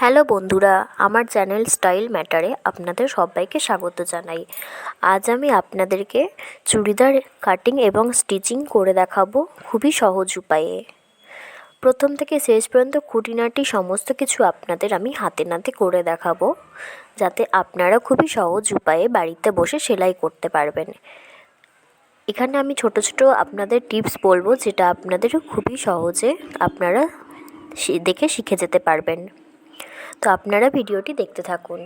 Hello বন্ধুরা, আমার channel style ম্যাটারে আপনাদের সবাইকে স্বাগত জানাই। আজ আমি আপনাদেরকে চুড়িদার কাটিং এবং স্টিচিং করে দেখাবো খুবই সহজ উপায়ে। প্রথম থেকে শেষ পর্যন্ত খুঁটিনাটি সমস্ত কিছু আপনাদের আমি হাতে নাতে করে দেখাবো, যাতে আপনারা খুবই সহজ উপায়ে বাড়িতে বসে সেলাই করতে পারবেন। এখানে আমি ছোট ছোট আপনাদের টিপস বলব, যেটা আপনাদের খুবই সহজে আপনারা দেখে শিখে যেতে পারবেন। তো আপনারা ভিডিওটি দেখতে থাকুন।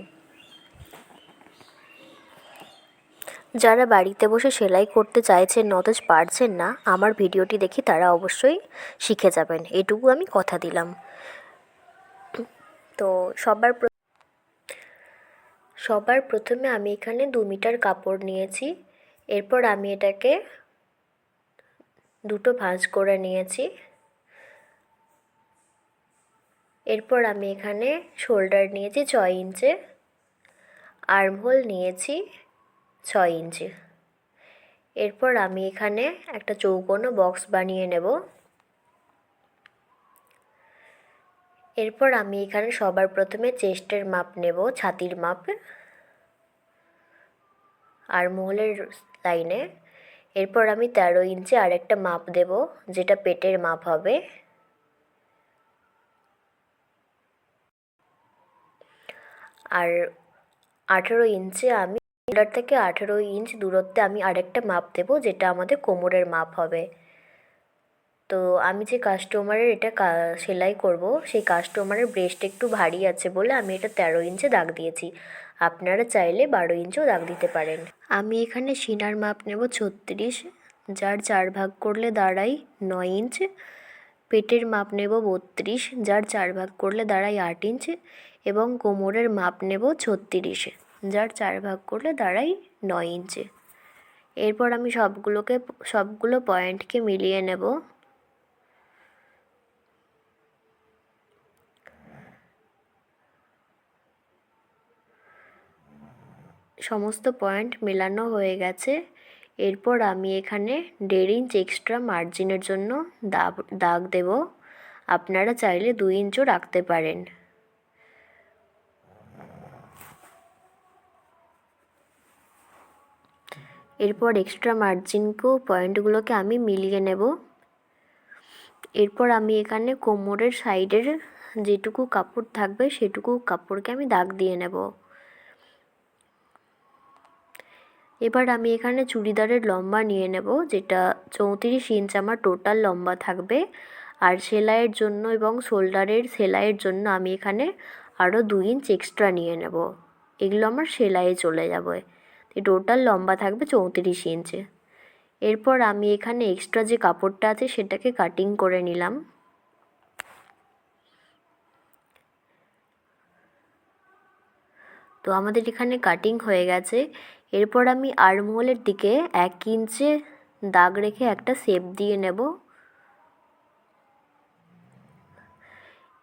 যারা বাড়িতে বসে সেলাই করতে চাইছেন অথচ পারছেন না, আমার ভিডিওটি দেখি তারা অবশ্যই শিখে যাবেন। এটুকু আমি কথা দিলাম। তো সবার সবার প্রথমে আমি এখানে দু মিটার কাপড় নিয়েছি। এরপর আমি এটাকে দুটো ভাঁজ করে নিয়েছি। এরপর আমি এখানে শোল্ডার নিয়েছি ছয় ইঞ্চে আর্মহোল নিয়েছি ছয় ইঞ্চি। এরপর আমি এখানে একটা চৌকোনো বক্স বানিয়ে নেব। এরপর আমি এখানে সবার প্রথমে চেস্টের মাপ নেব, ছাতির মাপ আর মহলের লাইনে এরপর আমি তেরো ইঞ্চি আরেকটা মাপ দেব, যেটা পেটের মাপ হবে। আর আঠেরো ইঞ্চে আমি শোল্ডার থেকে আঠেরো ইঞ্চ দূরত্বে আমি আরেকটা মাপ দেবো, যেটা আমাদের কোমরের মাপ হবে। তো আমি যে কাস্টমারের এটা সেলাই করব, সেই কাস্টমারের ব্রেস্ট একটু ভারী আছে বলে আমি এটা তেরো ইঞ্চে দাগ দিয়েছি। আপনারা চাইলে বারো ইঞ্চও দাগ দিতে পারেন। আমি এখানে সিনার মাপ নেব ছত্রিশ, যার চার ভাগ করলে দাঁড়াই নয় ইঞ্চ। পেটের মাপ নেব বত্রিশ, যার চার ভাগ করলে দাঁড়াই আট ইঞ্চ। এবং কোমরের মাপ নেব ছত্রিশে। যার চার ভাগ করলে দাঁড়াই নয় ইঞ্চে। এরপর আমি সবগুলোকে, সবগুলো পয়েন্টকে মিলিয়ে নেব। সমস্ত পয়েন্ট মেলানো হয়ে গেছে। এরপর আমি এখানে দেড় ইঞ্চ এক্সট্রা মার্জিনের জন্য দাগ দাগ দেব। আপনারা চাইলে দুই ইঞ্চও রাখতে পারেন। এরপর এক্সট্রা মার্জিনকেও পয়েন্টগুলোকে আমি মিলিয়ে নেব। এরপর আমি এখানে কোমরের সাইডের যেটুকু কাপড় থাকবে, সেটুকু কাপড়কে আমি দাগ দিয়ে নেব। এবার আমি এখানে চুড়িদারের লম্বা নিয়ে নেব, যেটা চৌত্রিশ ইঞ্চ আমার টোটাল লম্বা থাকবে। আর সেলাইয়ের জন্য এবং শোল্ডারের সেলাইয়ের জন্য আমি এখানে আরও দু ইঞ্চ এক্সট্রা নিয়ে নেব। এগুলো আমার সেলাইয়ে চলে যাবে। টোটাল লম্বা থাকবে চৌত্রিশ ইঞ্চে। এরপর আমি এখানে এক্সট্রা যে কাপড়টা আছে সেটাকে কাটিং করে নিলাম। তো আমাদের এখানে কাটিং হয়ে গেছে। এরপর আমি আর্মহোলের দিকে এক ইঞ্চে দাগ রেখে একটা শেপ দিয়ে নেব।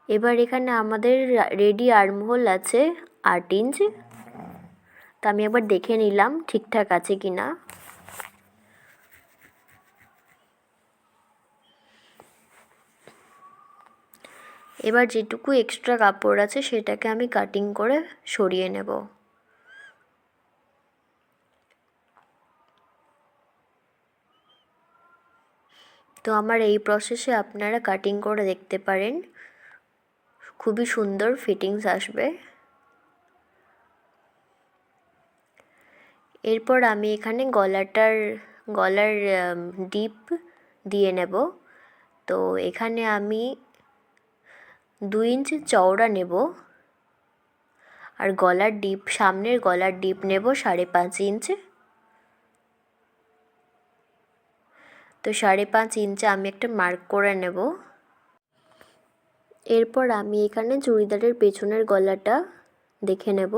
এবার এখানে আমাদের রেডি আর্মহোল আছে আট ইঞ্চ। তা আমি একবার দেখে নিলাম ঠিকঠাক আছে কি না। এবার যেটুকু এক্সট্রা কাপড় আছে সেটাকে আমি কাটিং করে সরিয়ে নেব। তো আমার এই প্রসেসে আপনারা কাটিং করে দেখতে পারেন। খুবই সুন্দর ফিটিংস আসবে। এরপর আমি এখানে গলাটার, গলার ডিপ দিয়ে নেব। তো এখানে আমি দু ইঞ্চ চওড়া নেব আর গলার ডিপ সামনের গলার ডিপ নেব সাড়ে পাঁচ ইঞ্চ। তো সাড়ে পাঁচ ইঞ্চে আমি একটা মার্ক করে নেব। এরপর আমি এখানে চুড়িদারের পেছনের গলাটা দেখে নেব।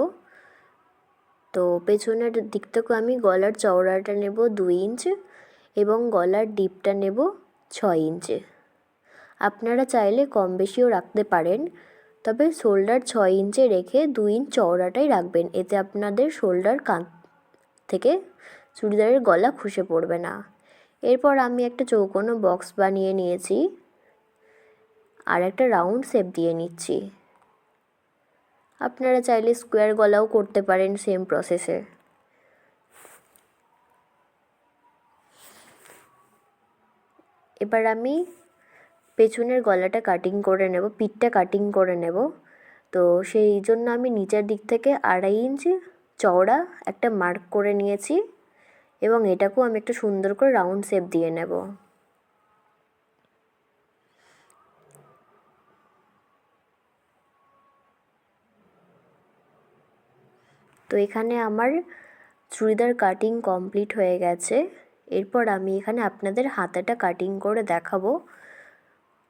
তো পেছনের দিক থেকে আমি গলার চওড়াটা নেব দুই ইঞ্চ এবং গলার ডিপটা নেব ছয় ইঞ্চে। আপনারা চাইলে কম বেশিও রাখতে পারেন, তবে শোল্ডার ছয় ইঞ্চে রেখে দুই ইঞ্চ চওড়াটাই রাখবেন, এতে আপনাদের শোল্ডার কাঁধ থেকে চুড়িদারের গলা খুসে পড়বে না। এরপর আমি একটা চৌকোনো বক্স বানিয়ে নিয়েছি, আর একটা রাউন্ড শেপ দিয়ে নিচ্ছি। আপনারা চাইলে স্কোয়ার গলাও করতে পারেন সেম প্রসেসে এবার আমি পেছনের গলাটা কাটিং করে নেব, পিঠটা কাটিং করে নেব। তো সেই জন্য আমি নিচের দিক থেকে আড়াই ইঞ্চি চওড়া একটা মার্ক করে নিয়েছি এবং এটাকেও আমি একটা সুন্দর করে রাউন্ড শেপ দিয়ে নেব। তো এখানে আমার চুড়িদার কাটিং কমপ্লিট হয়ে গেছে। এরপর আমি এখানে আপনাদের হাতাটা কাটিং করে দেখাবো।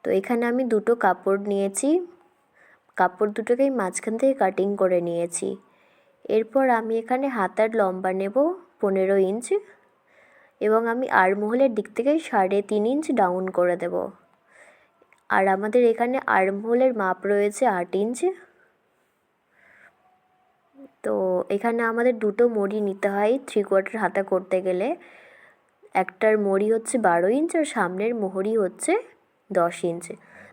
তো এখানে আমি দুটো কাপড় নিয়েছি। কাপড় দুটোকেই মাঝখান থেকে কাটিং করে নিয়েছি। এরপর আমি এখানে হাতার লম্বা নেব পনেরো ইঞ্চ এবং আমি আড়মোহলের দিক থেকে সাড়ে তিন ইঞ্চ ডাউন করে দেব। আর আমাদের এখানে আড়মোহলের মাপ রয়েছে আট ইঞ্চ তো এখানে আমাদের দুটো মড়ি নিতে হয় থ্রি কোয়ার্টার হাতা করতে গেলে। একটার মড়ি হচ্ছে বারো ইঞ্চ আর সামনের মোহরি হচ্ছে দশ ইঞ্চ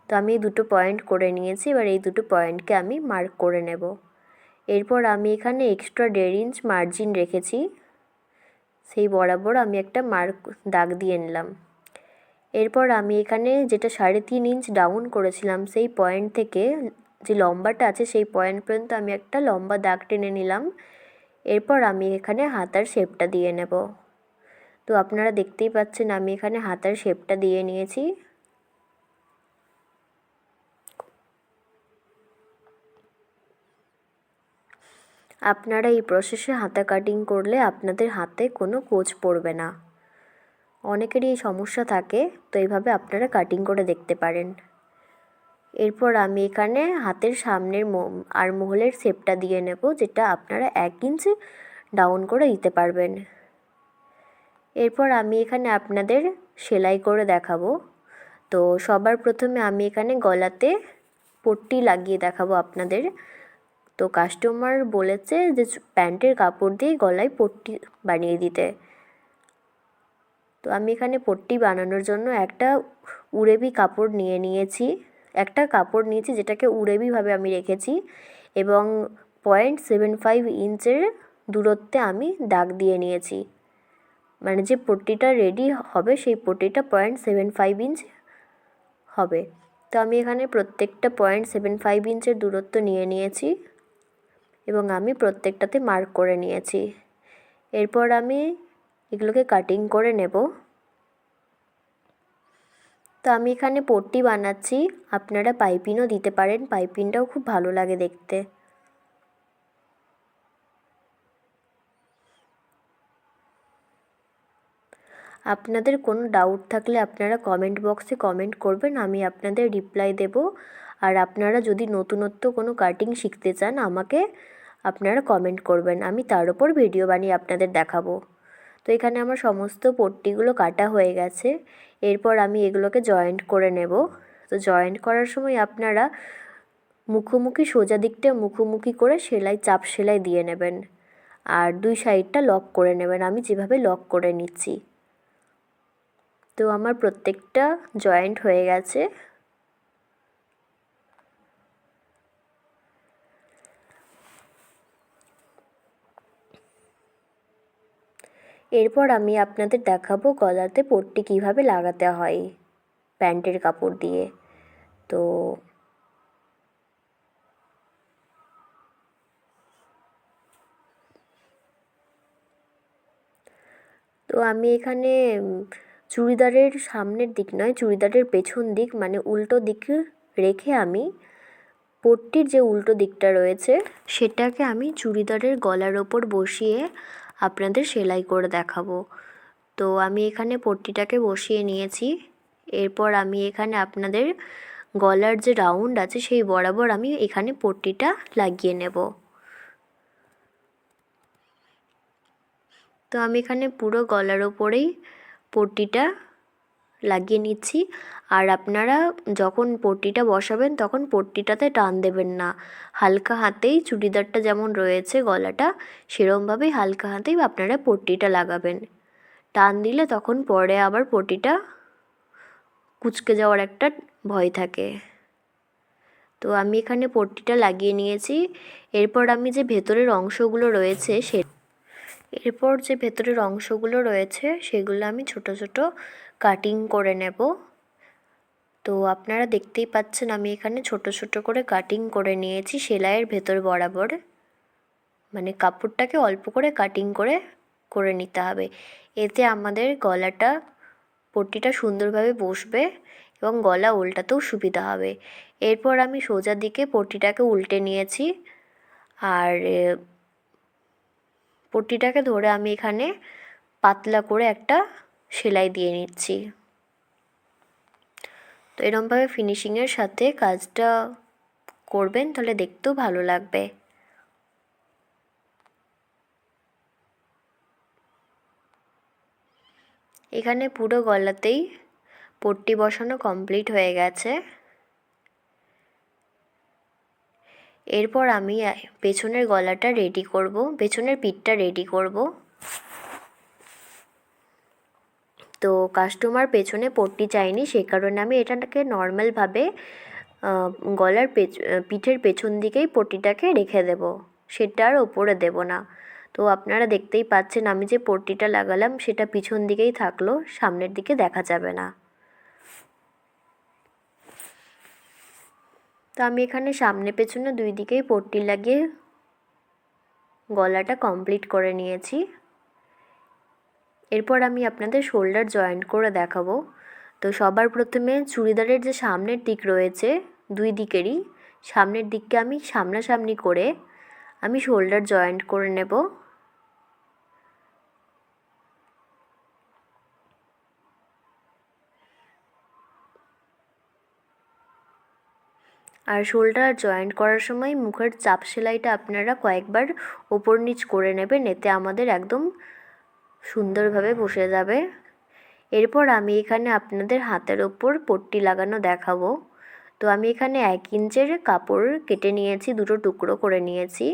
তো আমি এই দুটো পয়েন্ট করে নিয়েছি, এবার এই দুটো পয়েন্টকে আমি মার্ক করে নেব। এরপর আমি এখানে এক্সট্রা দেড় ইঞ্চ মার্জিন রেখেছি। সেই বরাবর আমি একটা মার্ক দাগ দিয়ে নিলাম। এরপর আমি এখানে যেটা সাড়ে তিন ইঞ্চ ডাউন করেছিলাম, সেই পয়েন্ট থেকে যে লম্বাটা আছে সেই পয়েন্ট পর্যন্ত আমি একটা লম্বা দাগ টেনে নিলাম। এরপর আমি এখানে হাতার শেপটা দিয়ে নেব। তো আপনারা দেখতেই পাচ্ছেন আমি এখানে হাতার শেপটা দিয়ে নিয়েছি। আপনারা এই প্রসেসে হাতা কাটিং করলে আপনাদের হাতে কোনো কোচ পড়বে না। অনেকেরই এই সমস্যা থাকে, তো এইভাবে আপনারা কাটিং করে দেখতে পারেন। এরপর আমি এখানে হাতের সামনের আর মহলের শেপটা দিয়ে নেব, যেটা আপনারা এক ইঞ্চি ডাউন করে দিতে পারবেন। এরপর আমি এখানে আপনাদের সেলাই করে দেখাবো। তো সবার প্রথমে আমি এখানে গলাতে পট্টি লাগিয়ে দেখাবো আপনাদের। তো কাস্টমার বলেছে যে প্যান্টের কাপড় দিয়ে গলায় পট্টি বানিয়ে দিতে। তো আমি এখানে পট্টি বানানোর জন্য একটা উড়েবি কাপড় নিয়ে নিয়েছি। একটা কাপড় নিয়েছি যেটাকে উড়েবিভাবে আমি রেখেছি এবং পয়েন্ট সেভেন ফাইভ ইঞ্চের দূরত্বে আমি দাগ দিয়ে নিয়েছি। মানে যে পট্টিটা রেডি হবে সেই পট্টিটা পয়েন্ট সেভেন ফাইভ ইঞ্চ হবে। তো আমি এখানে প্রত্যেকটা পয়েন্ট সেভেন ফাইভ ইঞ্চের দূরত্ব নিয়ে নিয়েছি এবং আমি প্রত্যেকটাতে মার্ক করে নিয়েছি। এরপর আমি এগুলোকে কাটিং করে নেব। তো আমি এখানে পট্টি বানাচ্ছি। আপনারা পাইপিনও দিতে পারেন। পাইপিনটাও খুব ভালো লাগে দেখতে। আপনাদের কোনো ডাউট থাকলে আপনারা কমেন্ট বক্সে কমেন্ট করবেন। আমি আপনাদের রিপ্লাই দেব। আর আপনারা যদি নতুনত্ব কোনো কাটিং শিখতে চান, আমাকে আপনারা কমেন্ট করবেন। আমি তার উপর ভিডিও বানিয়ে আপনাদের দেখাবো। তো এখানে আমার সমস্ত পট্টিগুলো কাটা হয়ে গেছে। এরপর আমি এগুলোকে জয়েন্ট করে নেব। তো জয়েন্ট করার সময় আপনারা মুখোমুখি সোজা দিকটা মুখোমুখি করে সেলাই, চাপ সেলাই দিয়ে নেবেন। আর দুই সাইডটা লক করে নেবেন। আমি যেভাবে লক করে নিচ্ছি। তো আমার প্রত্যেকটা জয়েন্ট হয়ে গেছে। এরপর আমি আপনাদের দেখাবো গলাতে পট্টি কীভাবে লাগাতে হয় প্যান্টের কাপড় দিয়ে। তো তো আমি এখানে চুড়িদারের সামনের দিক নয়, চুড়িদারের পেছন দিক মানে উল্টো দিক রেখে আমি পট্টির যে উল্টো দিকটা রয়েছে, সেটাকে আমি চুড়িদারের গলার ওপর বসিয়ে আপনাদের সেলাই করে দেখাবো। তো আমি এখানে পট্টিটাকে বসিয়ে নিয়েছি। এরপর আমি এখানে আপনাদের গলার যে রাউন্ড আছে সেই বরাবর আমি এখানে পট্টিটা লাগিয়ে নেব। তো আমি এখানে পুরো গলার ওপরেই পট্টিটা লাগিয়ে নিচ্ছি। আর আপনারা যখন পট্টিটা বসাবেন তখন পট্টিটাতে টান দেবেন না। হালকা হাতেই চুড়িদারটা যেমন রয়েছে গলাটা, সেরমভাবেই হালকা হাতেই আপনারা পট্টিটা লাগাবেন। টান দিলে তখন পরে আবার পট্টিটা কুচকে যাওয়ার একটা ভয় থাকে। তো আমি এখানে পট্টিটা লাগিয়ে নিয়েছি। এরপর আমি যে ভেতরের অংশগুলো রয়েছে সে এরপর যে ভেতরের অংশগুলো রয়েছে সেগুলো আমি ছোট ছোট কাটিং করে নেব। তো আপনারা দেখতেই পাচ্ছেন আমি এখানে ছোট ছোট করে কাটিং করে নিয়েছি সেলাইয়ের ভেতর বরাবর। মানে কাপড়টাকে অল্প করে কাটিং করে করে নিতে হবে। এতে আমাদের গলাটা, পট্টিটা সুন্দরভাবে বসবে এবং গলা উল্টাতেও সুবিধা হবে। এরপর আমি সোজা দিকে পট্টিটাকে উল্টে নিয়েছি। আর পট্টিটাকে ধরে আমি এখানে পাতলা করে একটা সেলাই দিয়ে নিচ্ছি। তো এরমভাবে ফিনিশিংয়ের সাথে কাজটা করবেন, তাহলে দেখতেও ভালো লাগবে। এখানে পুরো গলাতেই পট্টি বসানো কমপ্লিট হয়ে গেছে। এরপর আমি পেছনের গলাটা রেডি করব, পেছনের পিঠটা রেডি করব। তো কাস্টমার পেছনে পট্টি চাইনি, সে কারণে আমি এটাকে নর্মালভাবে গলার পেছ পিঠের পেছন দিকেই পট্টিটাকে রেখে দেব। সেটা আর ওপরে দেব না। তো আপনারা দেখতেই পাচ্ছেন আমি যে পট্টিটা লাগালাম, সেটা পিছন দিকেই থাকল, সামনের দিকে দেখা যাবে না। তো আমি এখানে সামনে পেছনে দুই দিকেই পট্টি লাগিয়ে, গলাটা কমপ্লিট করে নিয়েছি। এরপর আমি আপনাদের শোল্ডার জয়েন্ট করে দেখাবো। তো সবার প্রথমে চুড়িদারের যে সামনের দিক রয়েছে, দুই দিকেরই, সামনের দিককে আমি সামনাসামনি করে আমি শোল্ডার জয়েন্ট করে নেব। আর শোল্ডার জয়েন্ট করার সময় মুখের চাপ সেলাইটা আপনারা কয়েকবার ওপর নিচ করে নেবেন, এতে আমাদের একদম সুন্দরভাবে বসে যাবে। এরপর আমি এখানে আপনাদের হাতের ওপর পট্টি লাগানো দেখাবো। তো আমি এখানে এক ইঞ্চের কাপড় কেটে নিয়েছি, দুটো টুকরো করে নিয়েছি।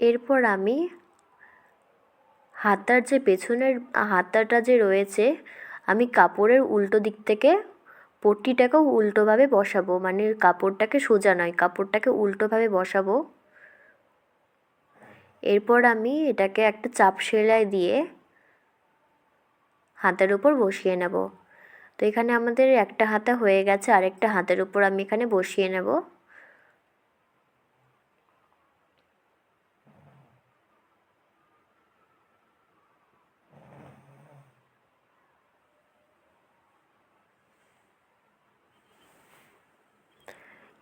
এরপর আমি হাতার যে পেছনের, হাতাটা যে রয়েছে, আমি কাপড়ের উল্টো দিক থেকে পট্টিটাকেও উল্টোভাবে বসাবো। মানে কাপড়টাকে সোজা নয়, কাপড়টাকে উল্টোভাবে বসাবো। এরপর আমি এটাকে একটা চাপ সেলাই দিয়ে হাতের উপর বসিয়ে নেব। তো এখানে আমাদের একটা হাতা হয়ে গেছে, আরেকটা হাতের উপর আমি এখানে বসিয়ে নেব।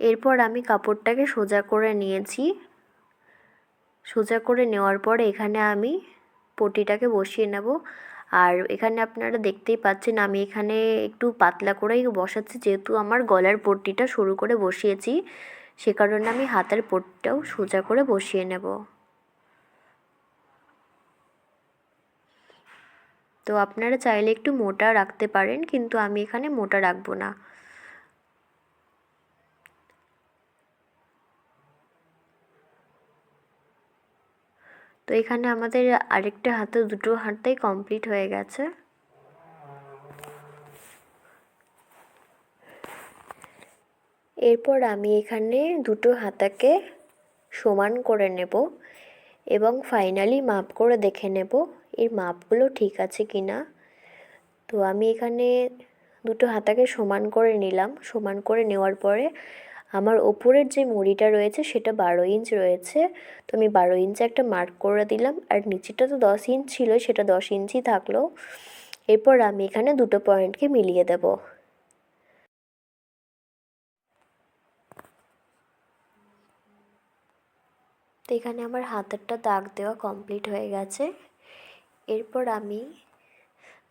এরপর আমি কাপড়টাকে সোজা করে নিয়েছি। সোজা করে নেওয়ার পরে এখানে আমি পটিটাকে বসিয়ে নেব। আর এখানে আপনারা দেখতেই পাচ্ছেন আমি এখানে একটু পাতলা করেই বসাচ্ছি, যেহেতু আমার গলার পট্টিটা সরু করে বসিয়েছি, সে কারণে আমি হাতের পট্টিটাও সোজা করে বসিয়ে নেব। তো আপনারা চাইলে একটু মোটা রাখতে পারেন, কিন্তু আমি এখানে মোটা রাখব না। তো এখানে আমাদের আরেকটা হাতে দুটো হাতেই কমপ্লিট হয়ে গেছে। এরপর আমি এখানে দুটো হাতাকে সমান করে নেব এবং ফাইনালি মাপ করে দেখে নেব এর মাপগুলো ঠিক আছে কি না তো আমি এখানে দুটো হাতাকে সমান করে নিলাম। সমান করে নেওয়ার পরে আমার ওপরের যে মুড়িটা রয়েছে সেটা বারো ইঞ্চ রয়েছে। তো আমি বারো ইঞ্চে একটা মার্ক করে দিলাম। আর নিচেটা তো দশ ইঞ্চ ছিল, সেটা দশ ইঞ্চই থাকল। এরপর আমি এখানে দুটো পয়েন্টকে মিলিয়ে দেব। তো এখানে আমার হাতেরটা দাগ দেওয়া কমপ্লিট হয়ে গেছে। এরপর আমি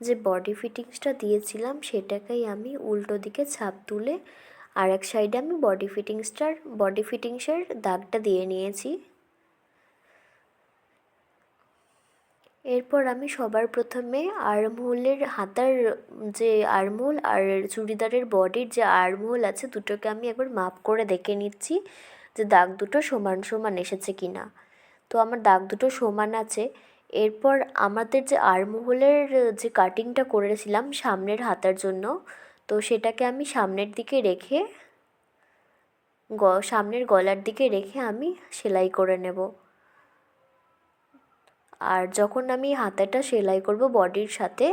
যে বডি ফিটিংসটা দিয়েছিলাম, সেটাকেই আমি উল্টো দিকে ছাপ তুলে আর এক সাইডে আমি বডি ফিটিংসটার, বডি ফিটিংসের দাগটা দিয়ে নিয়েছি। এরপর আমি সবার প্রথমে আর্মহোলের হাতার যে আর্মহোল আর চুড়িদারের বডির যে আর্মহোল আছে, দুটোকে আমি একবার মাপ করে দেখে নিচ্ছি যে দাগ দুটো সমান সমান এসেছে কি না তো আমার দাগ দুটো সমান আছে। এরপর আমাদের যে আরমহলের যে কাটিংটা করেছিলাম সামনের হাতার জন্য তো সেটাকে আমি সামনের দিকে রেখে গ, সামনের গলার দিকে রেখে আমি সেলাই করে নেব। আর যখন আমি হাতাটা সেলাই করব বডির সাথে,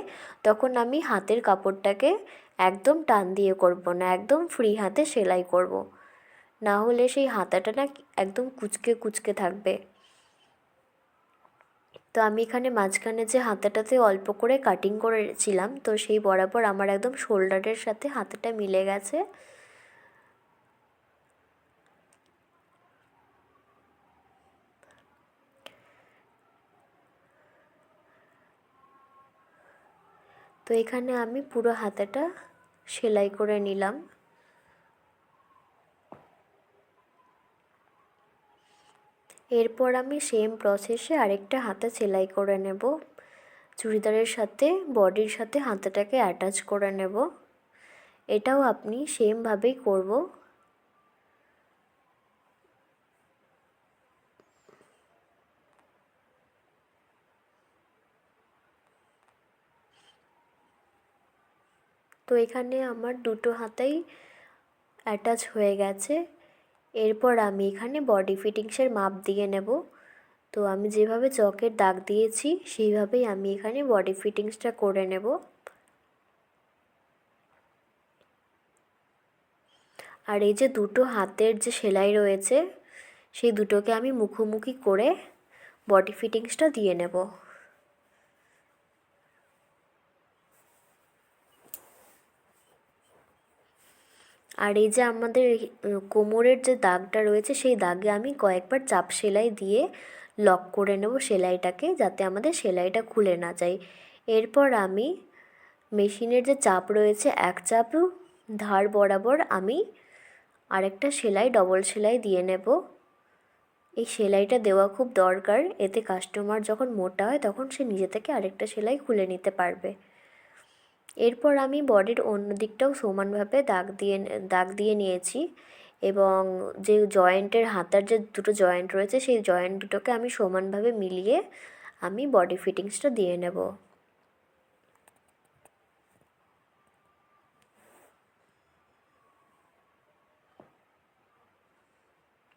তখন আমি হাতের কাপড়টাকে একদম টান দিয়ে করব না, একদম ফ্রি হাতে সেলাই করব। না হলে সেই হাতাটা না একদম কুচকে কুচকে থাকবে। তো আমি এখানে মাঝখানে যে হাতাটাতে অল্প করে কাটিং করেছিলাম, তো সেই বরাবর আমার একদম শোল্ডারের সাথে হাতাটা মিলে গেছে। তো এখানে আমি পুরো হাতাটা সেলাই করে নিলাম। এরপর আমি সেম প্রসেসে আরেকটা হাতা সেলাই করে নেব। চুড়িদারের সাথে, বডির সাথে হাতাটাকে অ্যাটাচ করে নেব। এটাও আপনি সেমভাবেই করব। তো এখানে আমার দুটো হাতাই অ্যাটাচ হয়ে গেছে। এরপর আমি এখানে বডি ফিটিংসের মাপ দিয়ে নেব। তো আমি যেভাবে চকের দাগ দিয়েছি, সেইভাবেই আমি এখানে বডি ফিটিংসটা করে নেব। আর এই যে দুটো হাতের যে সেলাই রয়েছে, সেই দুটোকে আমি মুখোমুখি করে বডি ফিটিংসটা দিয়ে নেব। আর এই যে আমাদের কোমরের যে দাগটা রয়েছে, সেই দাগে আমি কয়েকবার চাপ সেলাই দিয়ে লক করে নেব সেলাইটাকে, যাতে আমাদের সেলাইটা খুলে না যায়। এরপর আমি মেশিনের যে চাপ রয়েছে, এক চাপ ধার বরাবর আমি আরেকটা সেলাই, ডবল সেলাই দিয়ে নেব। এই সেলাইটা দেওয়া খুব দরকার, এতে কাস্টমার যখন মোটা হয়, তখন সে নিজে থেকে আরেকটা সেলাই খুলে নিতে পারবে। এরপর আমি বডির অন্য দিকটাও সমানভাবে দাগ দিয়ে দাগ দিয়ে নিয়েছি এবং যে জয়েন্টের হাতার যে দুটো জয়েন্ট রয়েছে, সেই জয়েন্ট দুটোকে আমি সমানভাবে মিলিয়ে আমি বডি ফিটিংসটা দিয়ে নেব।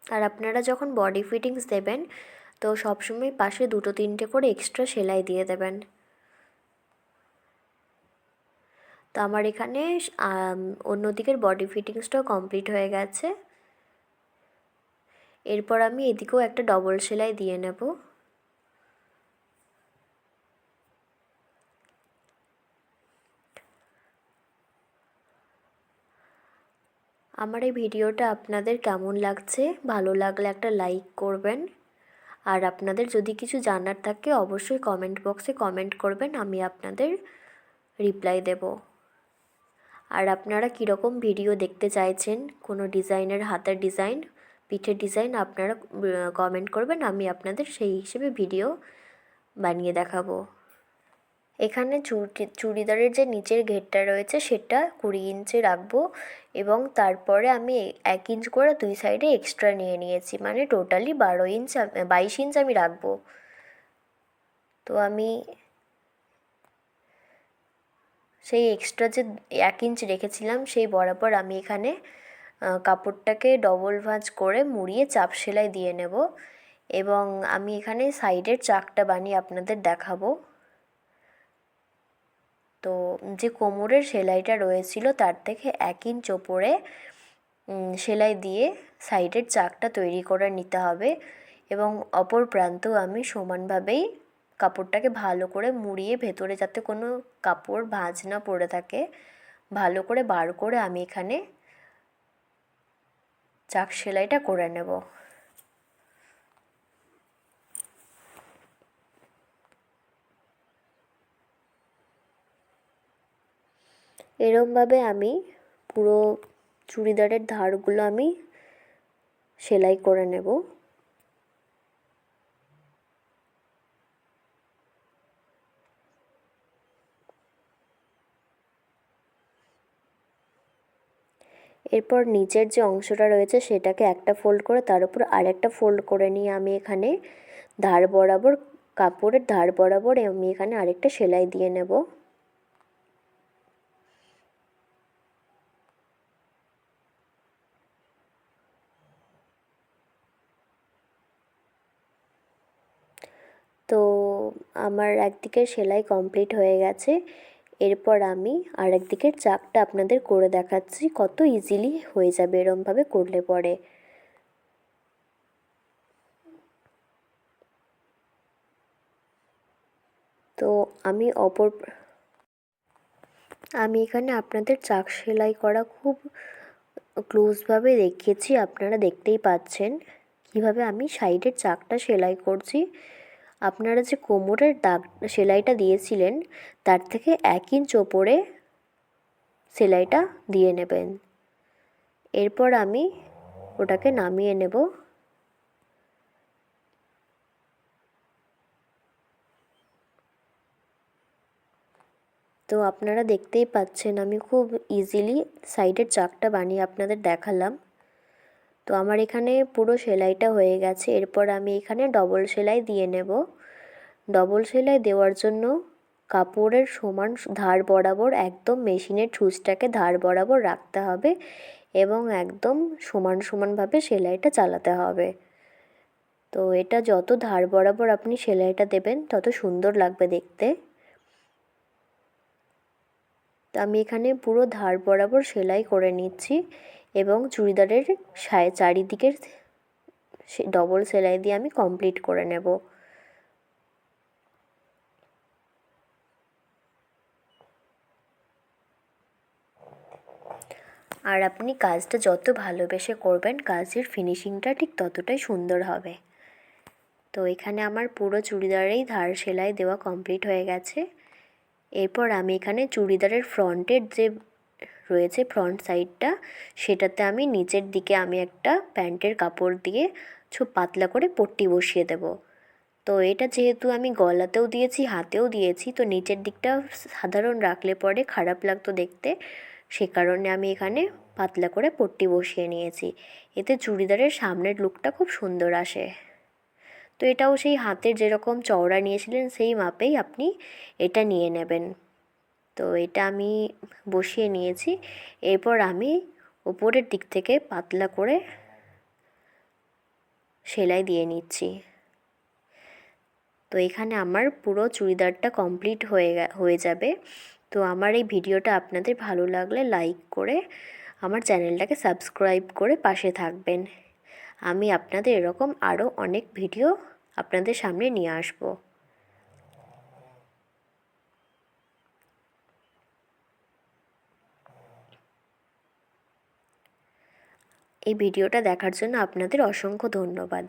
আর আপনারা যখন বডি ফিটিংস দেবেন, তো সবসময় পাশে দুটো তিনটে করে এক্সট্রা সেলাই দিয়ে দেবেন। তো আমার এখানে অন্য দিকের বডি ফিটিংসটাও কমপ্লিট হয়ে গেছে। এরপর আমি এদিকেও একটা ডবল সেলাই দিয়ে নেব। আমার এই ভিডিওটা আপনাদের কেমন লাগছে? ভালো লাগলে একটা লাইক করবেন। আর আপনাদের যদি কিছু জানার থাকে, অবশ্যই কমেন্ট বক্সে কমেন্ট করবেন, আমি আপনাদের রিপ্লাই দেবো। আর আপনারা কীরকম ভিডিও দেখতে চাইছেন, কোনো ডিজাইনের হাতের ডিজাইন, পিঠের ডিজাইন, আপনারা কমেন্ট করবেন, আমি আপনাদের সেই হিসেবে ভিডিও বানিয়ে দেখাবো। এখানে চুড়ি, চুড়িদারের যে নিচের ঘেরটা রয়েছে, সেটা কুড়ি ইঞ্চি রাখব এবং তারপরে আমি এক ইঞ্চ করে দুই সাইডে এক্সট্রা নিয়ে নিয়েছি মানে টোটালি বারো ইঞ্চ, বাইশ ইঞ্চ আমি রাখব। তো আমি সেই এক্সট্রা যে এক ইঞ্চ রেখেছিলাম, সেই বরাবর আমি এখানে কাপড়টাকে ডবল ভাঁজ করে মুড়িয়ে চাপ সেলাই দিয়ে নেব। এবং আমি এখানে সাইডের চাকটা বানিয়ে আপনাদের দেখাবো। তো যে কোমরের সেলাইটা রয়েছিল, তার থেকে এক ইঞ্চ ওপরে সেলাই দিয়ে সাইডের চাকটা তৈরি করে নিতে হবে। এবং অপর প্রান্ত আমি সমানভাবেই কাপড়টাকে ভালো করে মুড়িয়ে ভেতরে যাতে কোনো কাপড় ভাঁজ না পড়ে থাকে, ভালো করে বার করে আমি এখানে চাক সেলাইটা করে নেব। এরমভাবে আমি পুরো চুড়িদারের ধারগুলো আমি সেলাই করে নেব। এরপর নিচের যে অংশটা রয়েছে সেটাকে একটা ফোল্ড করে তার উপর আরেকটা ফোল্ড করে নিয়ে আমি এখানে। ধার বরাবর, কাপড়ের ধার বরাবর আমি এখানে আরেকটা সেলাই দিয়ে নেব। তো আমার একদিকের সেলাই কমপ্লিট হয়ে গেছে। এরপর আমি আরেক দিকের চাকটা আপনাদের করে দেখাচ্ছি কত ইজিলি হয়ে যাবে এরমভাবে করলে পরে। তো আমি অপর, আমি এখানে আপনাদের চাক সেলাই করা খুব ক্লোজভাবে দেখিয়েছি, আপনারা দেখতেই পাচ্ছেন। কীভাবে আমি সাইডের চাকটা সেলাই করছি আপনারা যে কোমরের দাগ সেলাইটা দিয়েছিলেন, তার থেকে এক ইঞ্চ ওপরে সেলাইটা দিয়ে নেবেন। এরপর আমি ওটাকে নামিয়ে নেব। তো আপনারা দেখতেই পাচ্ছেন, আমি খুব ইজিলি সাইডের চাকটা বানিয়ে আপনাদের দেখালাম। তো আমার এখানে পুরো সেলাইটা হয়ে গেছে। এরপর আমি এখানে ডবল সেলাই দিয়ে নেব। ডবল সেলাই দেওয়ার জন্য কাপড়ের সমান ধার বরাবর একদম মেশিনের ছুঁচটাকে ধার বরাবর রাখতে হবে এবং একদম সমান সমানভাবে সেলাইটা চালাতে হবে। তো এটা যত ধার বরাবর আপনি সেলাইটা দেবেন, তত সুন্দর লাগবে দেখতে। তো আমি এখানে পুরো ধার বরাবর সেলাই করে নিচ্ছি। এবং চুড়িদারের চারিদিকের ডবল সেলাই দিয়ে আমি কমপ্লিট করে নেব। আর আপনি কাজটা যত ভালোবেসে করবেন, কাজের ফিনিশিংটা ঠিক ততটাই সুন্দর হবে। তো এখানে আমার পুরো চুড়িদারেই ধার সেলাই দেওয়া কমপ্লিট হয়ে গেছে। এরপর আমি এখানে চুড়িদারের ফ্রন্টের যে রয়েছে ফ্রন্ট সাইডটা সেটাতে আমি নিচের দিকে আমি একটা প্যান্টের কাপড় দিয়ে খুব পাতলা করে পট্টি বসিয়ে দেব। তো এটা যেহেতু আমি গলাতেও দিয়েছি, হাতেও দিয়েছি, তো নিচের দিকটা সাধারণ রাখলে পরে খারাপ লাগতো দেখতে। সে কারণে আমি এখানে পাতলা করে পট্টি বসিয়ে নিয়েছি। এতে চুড়িদারের সামনের লুকটা খুব সুন্দর আসে। তো এটাও সেই হাতের যেরকম চওড়া নিয়েছিলেন, সেই মাপেই আপনি এটা নিয়ে নেবেন। তো এটা আমি বসিয়ে নিয়েছি। এরপর আমি উপরের দিক থেকে পাতলা করে সেলাই দিয়ে নিচ্ছি। তো এখানে আমার পুরো চুড়িদারটা কমপ্লিট হয়ে হয়ে যাবে। তো আমার এই ভিডিওটা আপনাদের ভালো লাগলে লাইক করে আমার চ্যানেলটাকে সাবস্ক্রাইব করে পাশে থাকবেন। আমি আপনাদের এরকম আরও অনেক ভিডিও আপনাদের সামনে নিয়ে আসব। এই ভিডিওটা দেখার জন্য আপনাদের অসংখ্য ধন্যবাদ।